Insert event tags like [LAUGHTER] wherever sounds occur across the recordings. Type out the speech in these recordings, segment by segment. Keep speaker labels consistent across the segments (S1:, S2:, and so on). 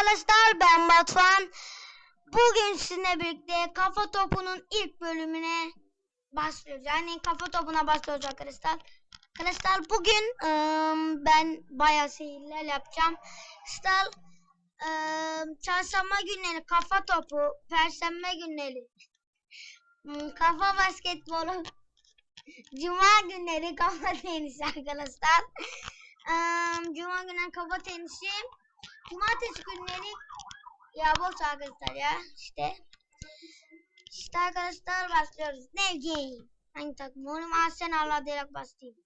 S1: arkadaşlar ben Batuhan. Bugün sizinle birlikte kafa topunun ilk bölümüne başlıyoruz. Yani kafa topuna başlıyoruz arkadaşlar. Arkadaşlar bugün ıı, ben bayağı seyirler yapacağım. Arkadaşlar ıı, çarşamba günleri kafa topu, perşembe günleri ıı, kafa basketbolu, cuma günleri kafa tenisi arkadaşlar. Cuma günleri kafa tenisi, Cumartesi günleri ya boş arkadaşlar ya işte. İşte arkadaşlar başlıyoruz. Ne game? Hangi takım? Oğlum Arsenal'la direkt başlayayım.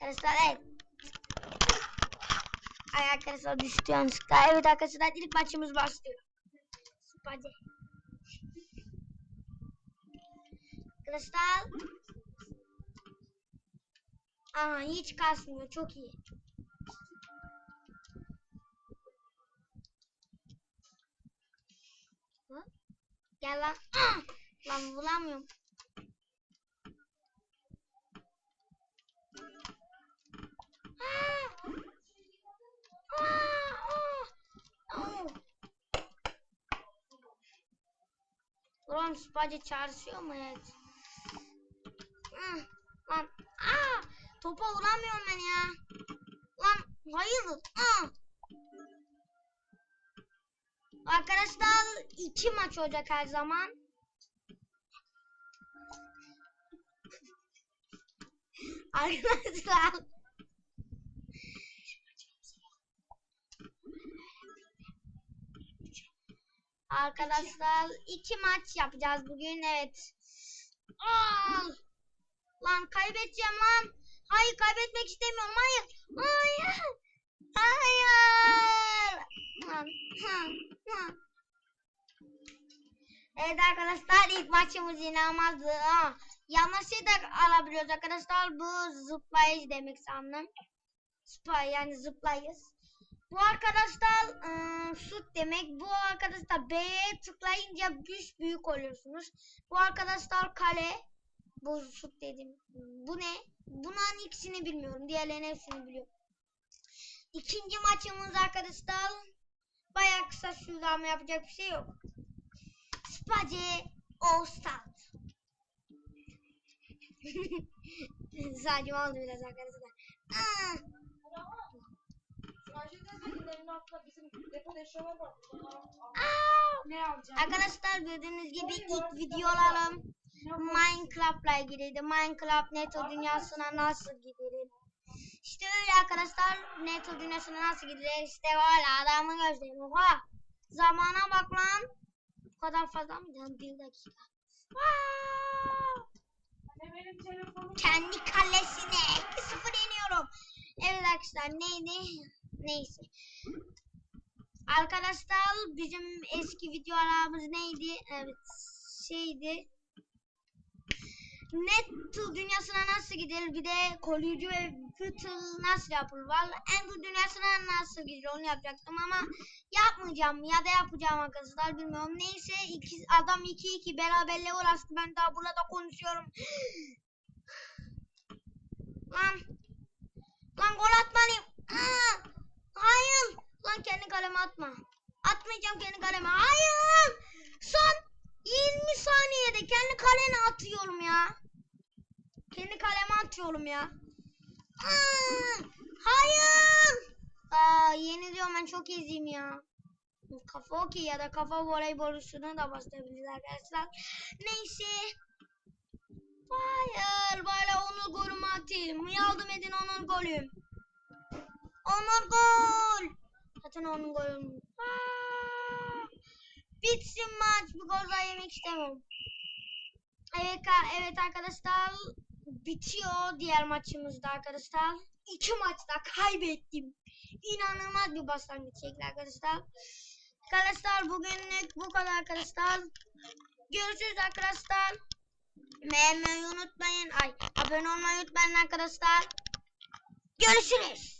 S1: Arkadaşlar evet. Ay arkadaşlar düştü yanlışlıkla. Evet arkadaşlar ilk maçımız başlıyor. Hadi. Arkadaşlar. Aha hiç kasmıyor. Çok iyi. Hı? Gel lan. Ah! Lan bulamıyorum. Ah! Ah! Ulan spacı çalışıyor mu hiç? Lan. Aa! Topa vuramıyorum ben ya. Lan hayır. Ah! Arkadaşlar iki maç olacak her zaman. [LAUGHS] Arkadaşlar. Arkadaşlar iki maç yapacağız bugün evet. Aa! Lan kaybedeceğim lan. Hayır kaybetmek istemiyorum. Hayır. Hayır. Hayır. Evet arkadaşlar ilk maçımız inanılmazdı. Ha, yanlışlıkla alabiliyoruz arkadaşlar. Bu zıplayış demek sandım. Zıplay yani zıplayız. Bu arkadaşlar ıı, şut demek. Bu arkadaşlar B'ye tıklayınca büyük büyük oluyorsunuz. Bu arkadaşlar kale. Bu şut dedim. Bu ne? Bunların ikisini bilmiyorum. Diğerlerinin hepsini biliyorum. İkinci maçımız arkadaşlar. Bayağı kısa sürdü ama yapacak bir şey yok. Spacı All Start. [LAUGHS] Sadece oldu biraz arkadaşlar. Aa, aa.
S2: Ne alacağım?
S1: Arkadaşlar gördüğünüz gibi ilk videolarım Minecraft'la ilgiliydi. Minecraft Neto dünyasına nasıl gidilir? İşte öyle arkadaşlar. Neto dünyasına nasıl gidilir? İşte böyle adamın gözleri. Oha! Zamana bak lan. Bu kadar fazla mı? Lan Bir dakika. Kendi kalesine 2-0 yeniyorum. Evet arkadaşlar neydi? Neyse. Arkadaşlar bizim eski videolarımız neydi? Evet şeydi. Net dünyasına nasıl gidilir? Bir de koruyucu ve fıtıl nasıl yapılır? Vallahi Ender dünyasına nasıl gidilir onu yapacaktım ama yapmayacağım ya da yapacağım arkadaşlar bilmiyorum. Neyse iki, adam 2-2 beraberle uğraştı. Ben daha burada konuşuyorum. Lan. Lan gol atmalıyım. Hayır. Lan kendi kaleme atma. Atmayacağım kendi kaleme. Hayır. Son 20 saniyede kendi kalene kaleme atıyorum ya. Hayır. Aa, yeniliyorum ben çok eziyim ya. Kafa okey ya da kafa voleybolcusuna da başlayabiliriz arkadaşlar. Neyse. Hayır böyle Onur golümü atayım. Yardım edin Onur golüm. Onur gol. Zaten Onur golüm. Aa! Bitsin maç. Bu gol daha yemek istemiyorum. Evet, evet arkadaşlar. Bitiyor diğer maçımızda arkadaşlar. İki maçta kaybettim. İnanılmaz bir başlangıç şekli arkadaşlar. Arkadaşlar bugünlük bu kadar arkadaşlar. Görüşürüz arkadaşlar. Beğenmeyi unutmayın. Ay abone olmayı unutmayın arkadaşlar. Görüşürüz.